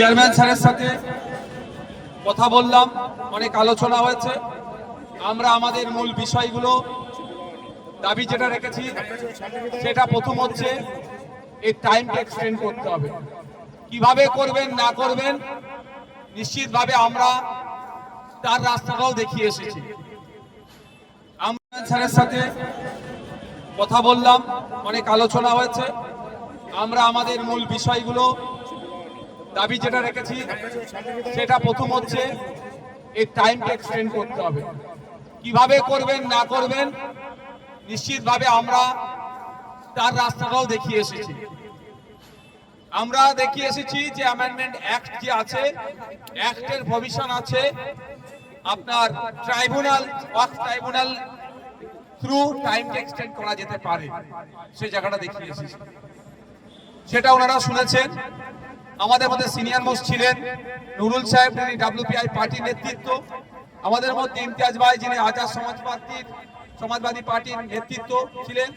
Chairman স্যারের সাথে কথা বললাম, অনেক আলোচনা হয়েছে। আমরা আমাদের মূল বিষয়গুলো, দাবি যেটা রেখেছি, সেটা প্রথম হচ্ছে এই টাইমটা এক্সটেন্ড করতে হবে। কীভাবে করবেন, না করবেন, নিশ্চিতভাবে আমরা তার রাস্তাটাও দেখিয়ে এসেছি। স্যারের সাথে কথা বললাম, অনেক আলোচনা হয়েছে। আমরা আমাদের মূল বিষয়গুলো দাবি যেটা রেখেছি, সেটা প্রথম হচ্ছে এই টাইমটা এক্সটেন্ড করতে হবে। কীভাবে করবেন, না করবেন, নিশ্চিতভাবে আমরা তার রাস্তাটাও দেখিয়ে এসেছি। আমরা দেখিয়ে এসেছি যে অ্যামেন্ডমেন্ট অ্যাক্ট যে আছে অ্যাক্টের প্রভিশন আছে, আপনার ট্রাইব্যুনাল ওয়ার্ক ট্রাইব্যুনাল থ্রু টাইমটা এক্সটেন্ড করা যেতে পারে। সেই জায়গাটা দেখিয়ে এসেছি। সেটা ওনারা শুনেছেন। আমাদের মধ্যে সিনিয়র মোস্ট ছিলেন নুরুল সাহেব, যিনি ডাব্লিউপিআই পার্টির নেতৃত্ব। আমাদের মধ্যে ইমতিয়াজ ভাই, যিনি আজাদ সমাজ পার্টির সমাজবাদী পার্টির নেতৃত্ব ছিলেন।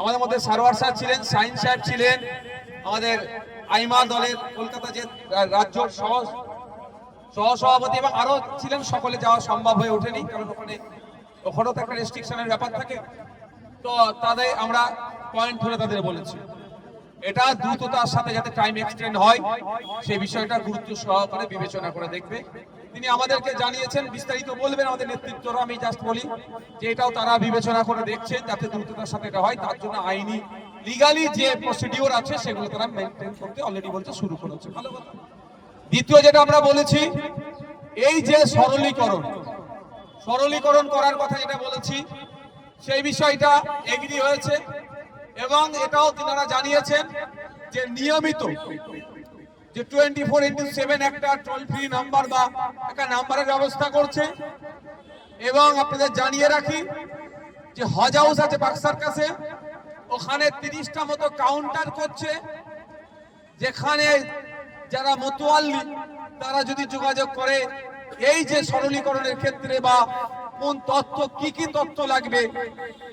আমাদের মধ্যে সারোয়ার স্যার ছিলেন সাইন সাহেব ছিলেন। আমাদের আইমা দলের কলকাতা যে রাজ্য সহ, সহসভাপতি এবং আরও ছিলেন, সকলে যাওয়া সম্ভব হয়ে ওঠেনি, কারণ ওখানে ওখানেও তো একটা রেস্ট্রিকশনের ব্যাপার থাকে। তো তাদের আমরা পয়েন্ট ধরে তাদের বলেছি। এটা দ্রুততার সাথে যাতে টাইম এক্সটেন্ড হয়, সেই বিষয়টা গুরুত্ব সহকারে বিবেচনা করে দেখবে। তিনি আমাদেরকে জানিয়েছেন, বিস্তারিত বলবেন আমাদের নেতৃত্বরা, আমি জাস্ট বলি যে এটাও তারা বিবেচনা করে দেখছেন যাতে দ্রুততার সাথে এটা হয়। তার জন্য আইনি লিগালি যে প্রসিডিওর আছে, সেগুলো তারা মেনটেন করতে অলরেডি বলছে, শুরু করেছে। ভালো কথা। দ্বিতীয় যেটা আমরা বলেছি, এই যে সরলীকরণ সরলীকরণ করার কথা যেটা বলেছি, সেই বিষয়টা এগ্রি হয়েছে। এবং এটাও তিনারা জানিয়েছেন যে নিয়মিত যে টোয়েন্টি ফোর ইন্টু সেভেন একটা টোল ফ্রি নাম্বার বা একটা নাম্বারের ব্যবস্থা করছে। এবং আপনাদের জানিয়ে রাখি যে হজ হাউস আছে বাক্সার কাছে ওখানে তিরিশটা মতো কাউন্টার করছে, যেখানে যারা মতোয়াল্লি তারা যদি যোগাযোগ করে, এই যে সরলীকরণের ক্ষেত্রে বা কোন তথ্য, কি কি তথ্য লাগবে?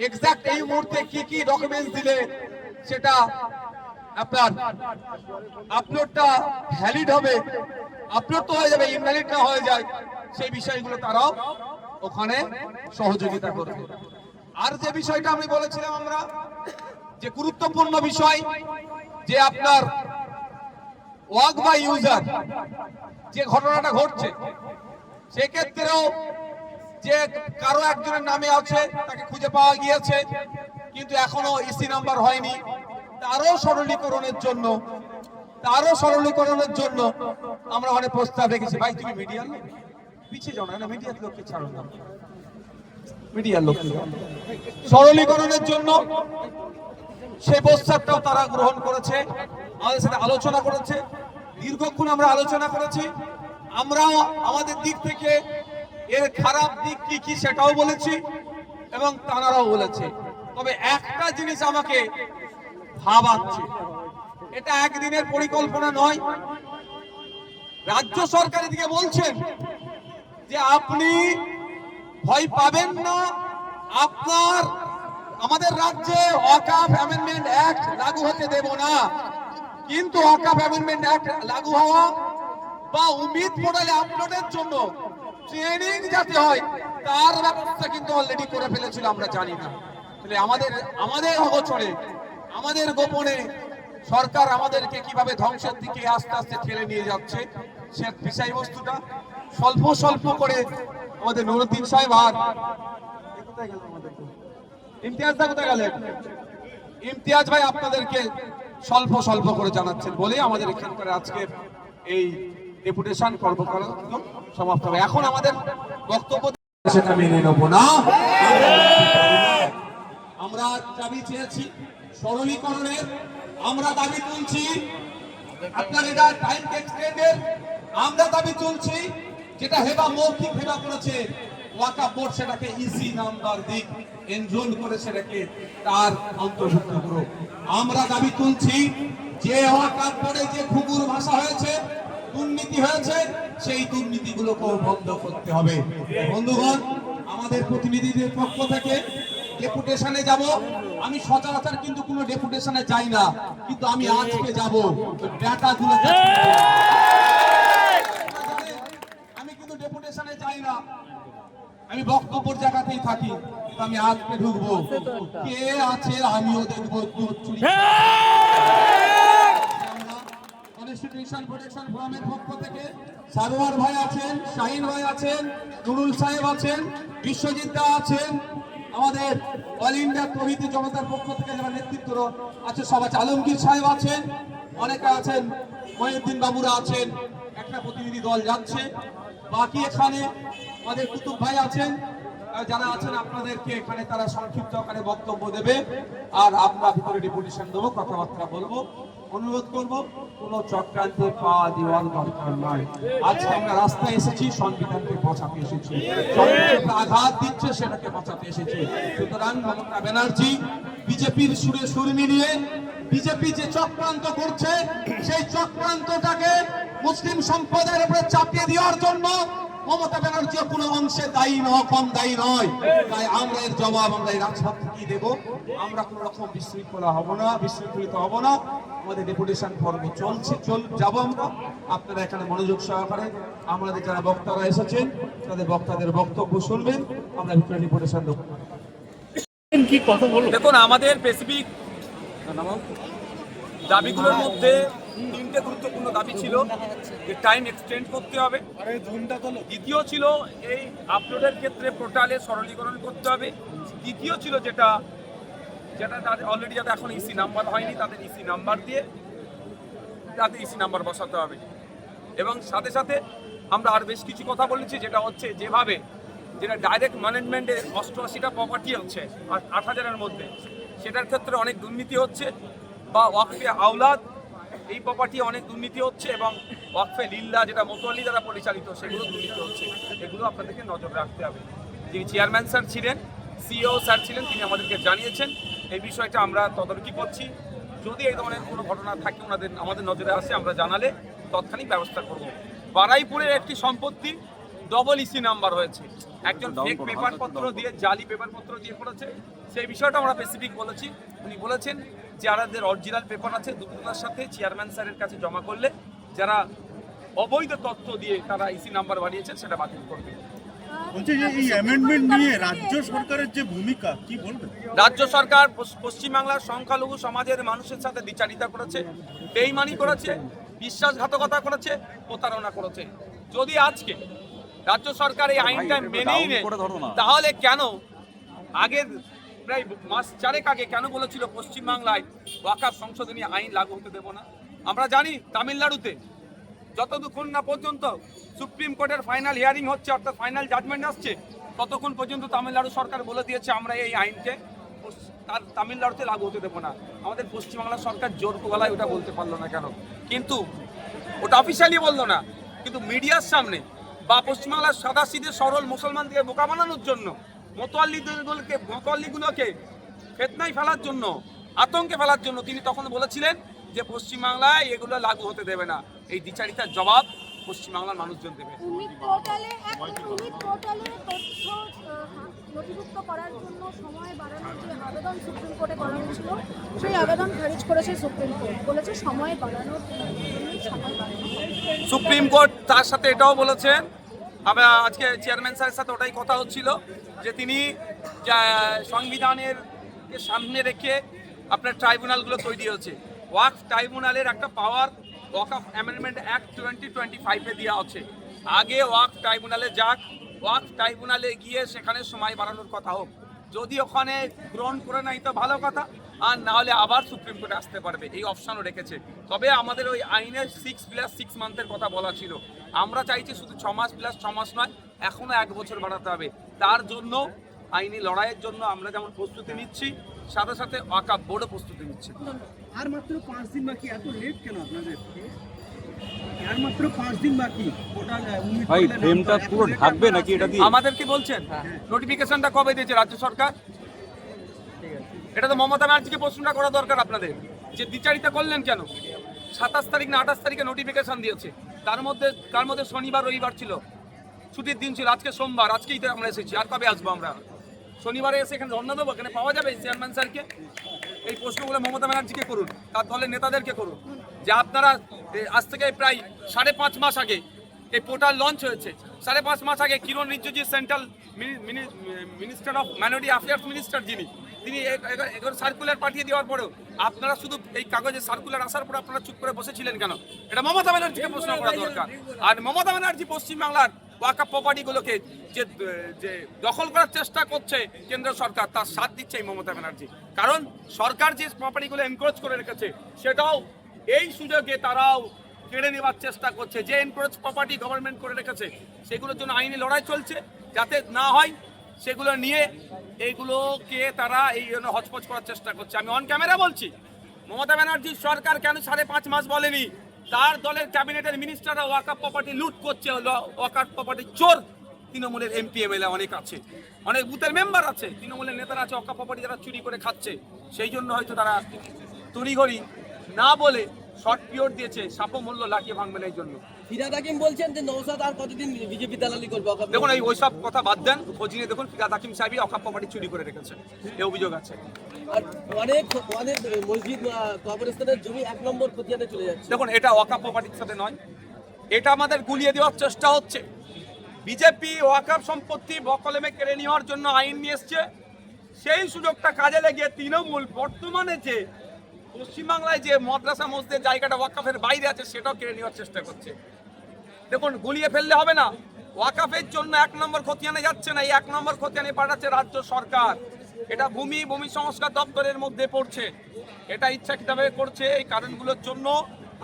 এক্সাক্ট এই মুহূর্তে কি কি ডকুমেন্টস দিলে সেটা আপনার আপলোডটা ভ্যালিড হবে আপলোড তো হয়ে যাবে ইনভ্যালিড না হয়ে যায়, সেই বিষয়গুলো তারাও ওখানে সহযোগিতা করবে। আর যে বিষয়টা আমি বলেছিলাম আমরা, যে গুরুত্বপূর্ণ বিষয়, যে আপনার ওয়াক বা ইউজার, যে ঘটনাটা ঘটছে, সেক্ষেত্রেও যে কারও একজনের নামে আছে, তাকে খুঁজে পাওয়া গিয়েছে, কিন্তু এখনও ইসি নাম্বার হয়নি। তারও সরলীকরণের জন্য, তারও সরলীকরণের জন্য আমরা অনেক প্রস্তাব রেখেছি। ভাই, তুমি মিডিয়ার লোক? পিছিয়ে যাও না মিডিয়ার লোককে ছাড়ো না। মিডিয়ার যাও। সরলীকরণের জন্য সেই প্রস্তাবটাও তারা গ্রহণ করেছে, আমাদের সাথে আলোচনা করেছে। দীর্ঘক্ষণ আমরা আলোচনা করেছি। আমরাও আমাদের দিক থেকে এর খারাপ দিক কি কি সেটাও বলেছি এবং তারাও বলেছে। তবে একটা জিনিস আমাকে ভাবাচ্ছে, এটা একদিনের পরিকল্পনা নয়। রাজ্য সরকার এদিকে বলছেন যে আপনি ভয় পাবেন না, আপনার, আমাদের রাজ্যে অকাপ অ্যামেন্ডমেন্ট অ্যাক্ট লাগু হতে দেব না। কিন্তু অকাপ অ্যামেন্ডমেন্ট অ্যাক্ট লাগু হওয়া বা উমিদ পোর্টালে আপলোডের জন্য ট্রেনিং যাতে হয়, তার ব্যবস্থা কিন্তু অলরেডি করে ফেলেছিল, আমরা জানি না। তাহলে আমাদের আমাদের অগোচরে, আমাদের গোপনে সরকার আমাদেরকে কীভাবে ধ্বংসের দিকে আস্তে আস্তে ঠেলে নিয়ে যাচ্ছে, সে বিষয়বস্তুটা স্বল্প স্বল্প করে আমাদের নুরুদ্দিন সাহেব আর এ কোথায় গেলেন? ইমতিয়াজ ভাই আপনাদেরকে স্বল্প স্বল্প করে জানাচ্ছেন বলে আমাদের এখানকার আজকে এই ডেপুটেশন কর্মকাণ্ড সমাপ্ত হবে। এখন আমাদের বক্তব্য সেটা মেনে নেব না। আমরা দাবি চেয়েছি সরলীকরণের, আমরা দাবি তুলছি টাইম এক্সটেন্ডের আমরা দাবি তুলছি, যেটা হেবা মৌখিক হেবা করেছে, ওয়াকা বোর্ড সেটাকে ইসি নাম্বার দিক এনরোল করে সেটাকে তার অন্তর্ভুক্ত করুক। আমরা দাবি তুলছি, যে ওয়াকা বোর্ডে যে ঘুঘুর ভাষা হয়েছে দুর্নীতি হয়েছে, সেই দুর্নীতিগুলোকেও বন্ধ করতে হবে। বন্ধুগণ, আমাদের প্রতিনিধিদের পক্ষ থেকে ডেপুটেশনে যাব। আমি সচরাচর কিন্তু কোনো ডেপুটেশনে যাই না, কিন্তু আমি আজকে যাব। ডাটাগুলো আমি কিন্তু ডেপুটেশনে যাই না। আমি বক্তব্য জায়গাতেই থাকি, কিন্তু আমি আজকে ঢুকবো। কে আছে? আমিও দেখব চুরি। হ্যাঁ! চুরি কনস্টিটিউশন প্রোটেকশন ফোরামের পক্ষ থেকে সারোয়ার ভাই আছেন, শাহিন ভাই আছেন, নুরুল সাহেব আছেন, বিশ্বজিৎ দা আছেন, আমাদের অল ইন্ডিয়া প্রভৃতি জনতার পক্ষ থেকে যারা নেতৃত্ব আছে সব আছে আলমগীর সাহেব আছেন, অনেকে আছেন, মহিউদ্দিন বাবুরা আছেন, একটা প্রতিনিধি দল যাচ্ছে। বাকি এখানে আমাদের কুতুব ভাই আছেন যারা আছেন আপনাদেরকে এখানে তারা সংক্ষিপ্ত আকারে বক্তব্য দেবে, আর আমরা ভিতরে ডেপুটেশন দেবো, কথাবার্তা বলব। অনুরোধ করব, কোন চক্রান্তে পা দেওয়ার দরকার নয় আজকে আমরা রাস্তায় এসেছি, সংবিধানকে বাঁচাতে এসেছি। আঘাত দিচ্ছে, সেটাকে বাঁচাতে এসেছি। সুতরাং মমতা ব্যানার্জি, বিজেপির সুরে সুর মিলিয়ে বিজেপি যে চক্রান্ত করছে, সেই চক্রান্তটাকে মুসলিম সম্প্রদায়ের উপরে চাপিয়ে দেওয়ার জন্য মমতা ব্যানার্জিও কোনো অংশে দায়ী নয় কম দায়ী নয়। তাই আমরা এর জবাব, আমরা এই রাজপথ থেকেই দেব। আমরা কোনো রকম বিশৃঙ্খলা হব না, বিশৃঙ্খলিত হব না। আমাদের ডেপুটেশন পর্ব চলছে, চল, যাব আমরা। আপনারা এখানে মনোযোগ সহকারে আমাদের যারা বক্তারা এসেছেন, তাদের বক্তাদের বক্তব্য শুনবেন। আমরা ভিতরে ডেপুটেশন দেবো। কি কথা বলো দেখুন, আমাদের স্পেসিফিক দাবিগুলোর মধ্যে তিনটে গুরুত্বপূর্ণ দাবি ছিল যে টাইম এক্সটেন্ড করতে হবে। দ্বিতীয় ছিল এই আপলোডের ক্ষেত্রে পোর্টালে সরলীকরণ করতে হবে। তৃতীয় ছিল যেটা যেটা তাদের অলরেডি যাতে এখন ইসি নাম্বার হয়নি তাদের ইসি নাম্বার দিয়ে তাদের ইসি নাম্বার বসাতে হবে। এবং সাথে সাথে আমরা আর বেশ কিছু কথা বলেছি যেটা হচ্ছে যেভাবে যেটা ডাইরেক্ট ম্যানেজমেন্টে অষ্টআশিটা প্রপার্টি হচ্ছে আর আট হাজারের মধ্যে সেটার ক্ষেত্রে অনেক দুর্নীতি হচ্ছে বা ওয়াকফে আওলাদ এই প্রপার্টি অনেক দুর্নীতি হচ্ছে এবং ওয়াকফে লিল্লা যেটা মোতোয়ালি দ্বারা পরিচালিত সেগুলো দুর্নীতি হচ্ছে। এগুলো আপনাদেরকে নজর রাখতে হবে। যিনি চেয়ারম্যান স্যার ছিলেন সিও স্যার ছিলেন তিনি আমাদেরকে জানিয়েছেন। এই বিষয়টা আমরা তদারকি করছি। যদি এই ধরনের কোনো ঘটনা থাকে ওনাদের আমাদের নজরে আসে আমরা জানালে তৎক্ষণিক ব্যবস্থা করব। বারাইপুরের একটি সম্পত্তি ডবল ইসি নাম্বার হয়েছে। একজন ফেক পেপার পত্র দিয়ে জালি পেপার পত্র দিয়ে করেছে। সেই বিষয়টা আমরা স্পেসিফিক বলেছি। উনি বলেছেন যারাদের অরিজিনাল পেপার আছে দ্রুততার সাথে চেয়ারম্যান স্যারের কাছে জমা করলে যারা অবৈধ তথ্য দিয়ে তারা ইসি নাম্বার বানিয়েছেন সেটা বাতিল করবে। বলছি যে এই অ্যামেন্ডমেন্ট নিয়ে রাজ্য সরকারের যে ভূমিকা কি বলবেন রাজ্য সরকার পশ্চিমবাংলার সংখ্যালঘু সমাজের মানুষের সাথে বিচারিতা করেছে বেইমানি করেছে বিশ্বাসঘাতকতা করেছে প্রতারণা করেছে। যদি আজকে রাজ্য সরকার এই আইনটা মেনেই নেয় তাহলে কেন আগের প্রায় মাস চারেক আগে কেন বলেছিল পশ্চিমবাংলায় ওয়াকাফ সংশোধনী আইন লাগু হতে দেব না? আমরা জানি তামিলনাড়ুতে যতক্ষণ না পর্যন্ত সুপ্রিম কোর্টের ফাইনাল হিয়ারিং হচ্ছে, অর্থাৎ ফাইনাল জাজমেন্ট আসছে, ততক্ষণ পর্যন্ত তামিলনাড়ু সরকার বলে দিয়েছে আমরা এই আইনকে তার তামিলনাড়ুতে লাগু হতে দেবো না। আমাদের পশ্চিমবাংলার সরকার জোর গলায় ওটা বলতে পারল না কেন? কিন্তু ওটা অফিসিয়ালি বলল না। কিন্তু মিডিয়ার সামনে বা পশ্চিমবাংলার সাদা সিধে সরল মুসলমানদের বোকা বানানোর জন্য মোতোয়াল্লিগুলোকে মোতোয়াল্লিগুলোকে ফেতনায় ফেলার জন্য আতঙ্কে ফেলার জন্য তিনি তখন বলেছিলেন যে পশ্চিমবাংলায় এগুলো লাগু হতে দেবে না। এই দ্বিচারিতার জবাব পশ্চিমবাংলার মানুষজন দেবে। সুপ্রিম কোর্ট তার সাথে এটাও বলেছেন। আমরা আজকে চেয়ারম্যান স্যারের সাথে ওটাই কথা হচ্ছিল। যে তিনি সংবিধানের সামনে রেখে আপনার ট্রাইব্যুনালগুলো তৈরি হচ্ছে ওয়াক ট্রাইব্যুনালের একটা power Waqf of amendment act twenty twenty ফাইভে দেওয়া আছে। আগে ওয়াক ট্রাইব্যুনালে যাক, ওয়াক ট্রাইব্যুনালে গিয়ে সেখানে সময় বাড়ানোর কথা হোক। যদি ওখানে গ্রহণ করে নাই তো ভালো কথা, আর না হলে আবার সুপ্রিম কোর্টে আসতে পারবে, এই অপশানও রেখেছে। তবে আমাদের ওই আইনের সিক্স প্লাস সিক্স মান্থের কথা বলা ছিল। আমরা চাইছি শুধু ছ মাস প্লাস ছ মাস নয় এখনও এক বছর বাড়াতে হবে। তার জন্য আইনি লড়াইয়ের জন্য আমরা যেমন প্রস্তুতি নিচ্ছি সাথে সাথে ওয়াকাপ বোর্ডও প্রস্তুতি নিচ্ছে। আর মাত্র পাঁচ দিন বাকি এত লেট কেন আপনাদের? আর মাত্র পাঁচ দিন বাকি টোটাল ভাই ফ্রেমটা পুরো ঢাকবে নাকি এটা দিয়ে? আমাদের কি বলছেন নোটিফিকেশনটা কবে দিয়েছে রাজ্য সরকার? এটা তো মমতা ব্যানার্জিকে প্রশ্নটা করা দরকার আপনাদের যে দ্বিচারিতা করলেন কেন? সাতাশ তারিখ না আঠাশ তারিখে নোটিফিকেশন দিয়েছে। তার মধ্যে তার মধ্যে শনিবার রবিবার ছিল। ছুটির দিন ছিল, আজকে সোমবার, আজকেই তো আমরা এসেছি, আর কবে আসব আমরা? শনিবারে এসে এখানে ধর্ণা দেবো, এখানে পাওয়া যাবে চেয়ারম্যান স্যারকে। এই প্রশ্নগুলো মমতা ব্যানার্জিকে করুন, তার দলের নেতাদেরকে করুন, যে আপনারা আজ থেকে প্রায় সাড়ে পাঁচ মাস আগে এই পোর্টাল লঞ্চ হয়েছে। সাড়ে পাঁচ মাস আগে Kiren Rijiju central minister of minority affairs minister যিনি, তিনি এগুলো সার্কুলার পাঠিয়ে দেওয়ার পরেও আপনারা শুধু এই কাগজে সার্কুলার আসার পর আপনারা চুপ করে বসেছিলেন কেন? এটা মমতা ব্যানার্জিকে প্রশ্ন করা দরকার। আর মমতা ব্যানার্জি পশ্চিমবাংলার ওয়াকা প্রপার্টিগুলোকে যে যে দখল করার চেষ্টা করছে কেন্দ্র সরকার, তার সাথ দিচ্ছে এই মমতা ব্যানার্জি। কারণ সরকার যে প্রপার্টিগুলো এনক্রোচ করে রেখেছে, সেটাও এই সুযোগে তারাও কেড়ে নেওয়ার চেষ্টা করছে। যে এনক্রোচ প্রপার্টি গভর্নমেন্ট করে রেখেছে, সেগুলোর জন্য আইনি লড়াই চলছে। যাতে না হয়, সেগুলো নিয়ে এইগুলোকে তারা এই জন্য হচপচ করার চেষ্টা করছে। আমি অন ক্যামেরা বলছি, মমতা ব্যানার্জির সরকার কেন সাড়ে পাঁচ মাস বলেনি? তার দলের ক্যাবিনেটের মিনিস্টাররা ওয়াকাপ প্রপার্টি লুট করছে ওয়াকাপ প্রপার্টি চোর। তৃণমূলের এমপি এমএলএ অনেক আছে। অনেক বুথের মেম্বার আছে। তৃণমূলের নেতারা আছে ওয়াকাপ প্রপার্টি যারা চুরি করে খাচ্ছে। সেই জন্য হয়তো তারা তড়িঘড়ি না বলে শর্ট পিরিয়ড দিয়েছে সাপও মূল্য লাগিয়ে ভাঙবেন এই জন্য। ফিরাদ হাকিম বলছেন যে নৌসাদ আর কতদিন বিজেপি দালালি করবে অকাপ দেখুন এই ওইসব কথা বাদ দেন। খোঁজ নিয়ে দেখুন ফিরাদ হাকিম সাহেবই অকাপ প্রপার্টি চুরি করে রেখেছে। এই অভিযোগ আছে। আর অনেক অনেক মসজিদ এক নম্বর চলে যাচ্ছে। দেখুন, এটা ওয়াকাপ প্রপার্টির সাথে নয়। এটা আমাদের গুলিয়ে দেওয়ার চেষ্টা হচ্ছে। বিজেপি ওয়াকাপ সম্পত্তি বকলেমে কেড়ে নেওয়ার জন্য আইন নিয়ে এসছে। সেই সুযোগটা কাজে লাগিয়ে তৃণমূল বর্তমানে যে পশ্চিমবাংলায় যে মাদ্রাসা মসজিদের জায়গাটা ওয়াকাফের বাইরে আছে, সেটাও কেড়ে নেওয়ার চেষ্টা করছে। দেখুন, গুলিয়ে ফেললে হবে না। ওয়াকাফের জন্য এক নম্বর খতিয়ানে যাচ্ছে না, এই এক নম্বর খতিয়ানে পাঠাচ্ছে রাজ্য সরকার। এটা ভূমি ভূমি সংস্কার দপ্তরের মধ্যে পড়ছে। এটা ইচ্ছাকৃতভাবে করছে এই কারণগুলোর জন্য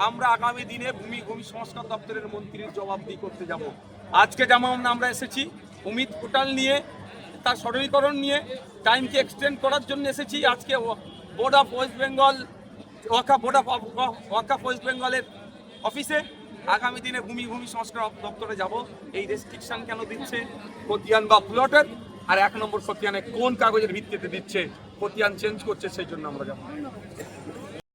আমরা আগামী দিনে ভূমি ভূমি সংস্কার দপ্তরের মন্ত্রীর জবাবদিহি করতে যাব। আজকে যেমন আমরা এসেছি, অমিত পোর্টাল নিয়ে, তার সরলীকরণ নিয়ে, টাইমকে এক্সটেন্ড করার জন্য এসেছি। আজকে board of West Bengal Waqf board of Waqf West বেঙ্গলের অফিসে আগামী দিনে ভূমি ভূমি সংস্কার দপ্তরে যাব। এই রেস্ট্রিকশন কেন দিচ্ছে? খতিয়ান বা প্লটের আর এক নম্বর খতিয়ানে কোন কাগজের ভিত্তিতে দিচ্ছে, খতিয়ান চেঞ্জ করছে, সেই জন্য আমরা যাব।